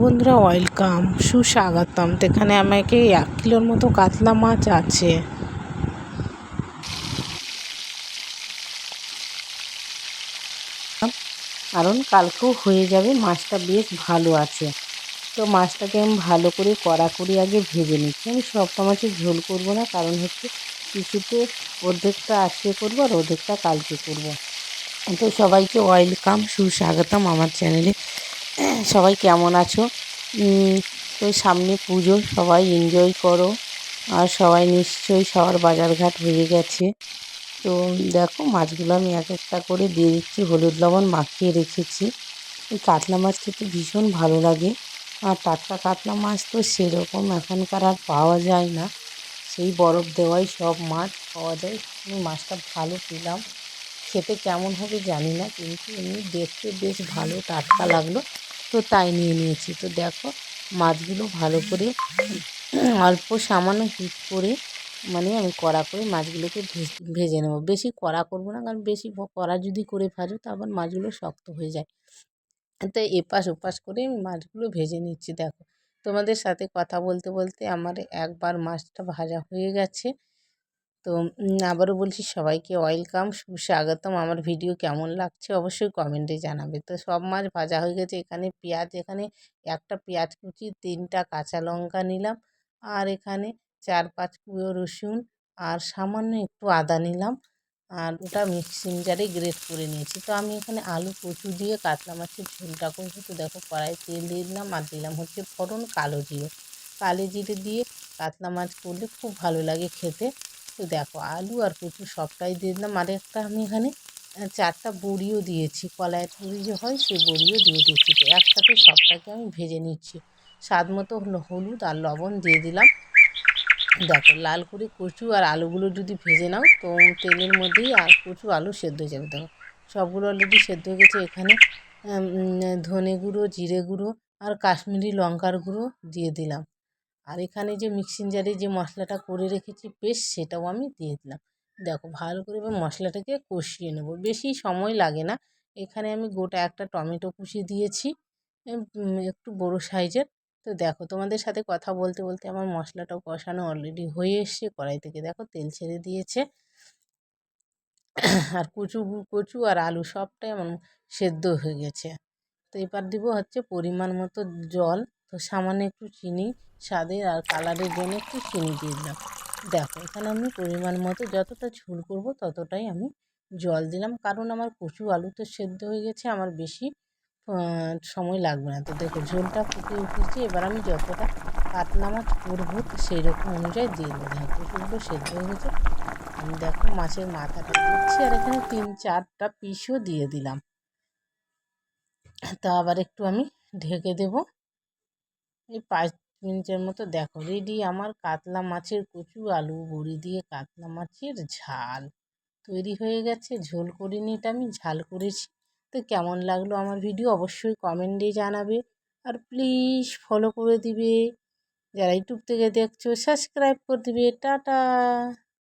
বন্ধুরা ওয়েলকাম সুস্বাগতম। তো এখানে আমাকে এক কিলোর মতো কাতলা মাছ আছে। কারণ কালকেও হয়ে যাবে, মাছটা বেশ ভালো আছে। তো মাছটাকে আমি ভালো করে কড়া করে আগে ভেজে নিচ্ছি। আমি সবটা মাছের ঝোল করব না, কারণ হচ্ছে কিছুতে অর্ধেকটা আজকে করব আর অর্ধেকটা কালকে করব। তো সবাইকে ওয়েলকাম সুস্বাগতম আমার চ্যানেলে সবাই কেমন আছো? তো সামনে পুজো, সবাই এনজয় করো। আর সবাই নিশ্চয়ই সবার বাজারঘাট হয়ে গেছে। তো দেখো, মাছগুলো আমি এক একটা করে দিয়ে দিচ্ছি। হলুদ লবণ মাখিয়ে রেখেছি। এই কাতলা মাছ খেতে ভীষণ ভালো লাগে। আর টাটকা কাতলা মাছ তো সেরকম এখনকার আর পাওয়া যায় না। সেই বরফ দেওয়াই সব মাছ পাওয়া যায়। আমি মাছটা ভালো পেলাম। খেতে কেমন হবে জানি না, কিন্তু এমনি দেখতে বেশ ভালো, টাটকা লাগল। তো তাই নিয়ে নিয়েছি। তো দেখো, মাছগুলো ভালো করে অল্প সামান্য হিট করে মানে আমি কড়া করে মাছগুলোকে ভেজে নেব। বেশি কড়া করব না, কারণ বেশি কড়া যদি করে ভাজো আবার মাছগুলো শক্ত হয়ে যায়। তো এপাশ ওপাশ করে আমি মাছগুলো ভেজে নিচ্ছি, দেখো। তোমাদের সাথে কথা বলতে বলতে আমার একবার মাছটা ভাজা হয়ে গেছে। তো আবারও বলছি সবাইকে ওয়েলকাম, সুস্বাগতম। আমার ভিডিও কেমন লাগছে অবশ্যই কমেন্টে জানাবে। তো সব মাছ ভাজা হয়ে গেছে। এখানে পেঁয়াজ, এখানে একটা পেঁয়াজ কুচি, তিনটা কাঁচা লঙ্কা নিলাম। আর এখানে চার পাঁচ কুয়ো রসুন আর সামান্য একটু আদা নিলাম। আর ওটা মিক্সিং জারে গ্রেট করে নিয়েছি। তো আমি এখানে আলু, কচু দিয়ে কাতলা মাছের ঝোলটা করছি তো দেখো কড়াই তেল দিয়ে দিলাম আর দিলাম হচ্ছে ফোড়ন কালো জিরে। কালো জিরে দিয়ে কাতলা মাছ করলে খুব ভালো লাগে খেতে। তো দেখো আলু আর কচু সবটাই দিয়ে দিলাম। আর একটা আমি এখানে চারটা বড়িও দিয়েছি। কলাইয়ের বড়ি যে হয় সেই বড়িও দিয়ে দিয়েছি। তো একসাথে সবটাকে আমি ভেজে নিচ্ছি। স্বাদ মতো হলুদ আর লবণ দিয়ে দিলাম। দেখো লাল করে কচু আর আলুগুলো যদি ভেজে নাও, তো তেলের মধ্যেই আর কচু আলু সেদ্ধ হয়ে যাবে। দেখো সবগুলো অলরেডি সেদ্ধ হয়ে গেছে, এখানে ধনে গুঁড়ো, জিরে গুঁড়ো আর কাশ্মীরি লঙ্কার গুঁড়ো দিয়ে দিলাম। আর এখানে যে মিক্সিং জারে যে মশলাটা করে রেখেছি পেস্ট সেটাও আমি দিয়ে দিলাম। দেখো, ভালো করে এবার মশলাটাকে কষিয়ে নেব। বেশি সময় লাগে না। এখানে আমি গোটা একটা টমেটো কুচি দিয়েছি একটু বড়ো সাইজের তো দেখো, তোমাদের সাথে কথা বলতে বলতে আমার মশলাটাও কষানো অলরেডি হয়ে এসছে। কড়াই থেকে দেখো, তেল ছেড়ে দিয়েছে। আর কচু কচু আর আলু সবটাই আমার সেদ্ধ হয়ে গেছে। তো এবার দিব হচ্ছে পরিমাণ মতো জল। তো সামান্য একটু চিনি, স্বাদের আর কালারের জন্য একটু চিনি দিয়ে দিলাম। দেখো, এখানে আমি পরিমাণ মতো যতটা ঝোল করব ততটাই আমি জল দিলাম। কারণ আমার কচু আলু তো সেদ্ধ হয়ে গেছে, আমার বেশি সময় লাগবে না। তো দেখো, ঝোলটা ফুটে উঠেছে, এবার আমি যতটা কাতলা মাছ করব সেই রকম অনুযায়ী দিয়ে দেখো, কচুগুলো সেদ্ধ হয়ে গেছে। আমি দেখো মাছের মাথাটা দিচ্ছি আর এখানে তিন চারটা পিসও দিয়ে দিলাম। তা আবার একটু আমি ঢেকে দেব। এই পাঁচ মিনিটের মতো দেখো রেডি আমার কাতলা মাছের কচু, আলু বড়ি দিয়ে কাতলা মাছের ঝাল তৈরি হয়ে গেছে। ঝোল করিনি এটা আমি ঝাল করেছি। তো কেমন লাগল আমার ভিডিও অবশ্যই কমেন্টে জানাবে। আর প্লিজ ফলো করে দিবে। যারা ইউটিউব থেকে দেখছ সাবস্ক্রাইব করে দিবে। টাটা!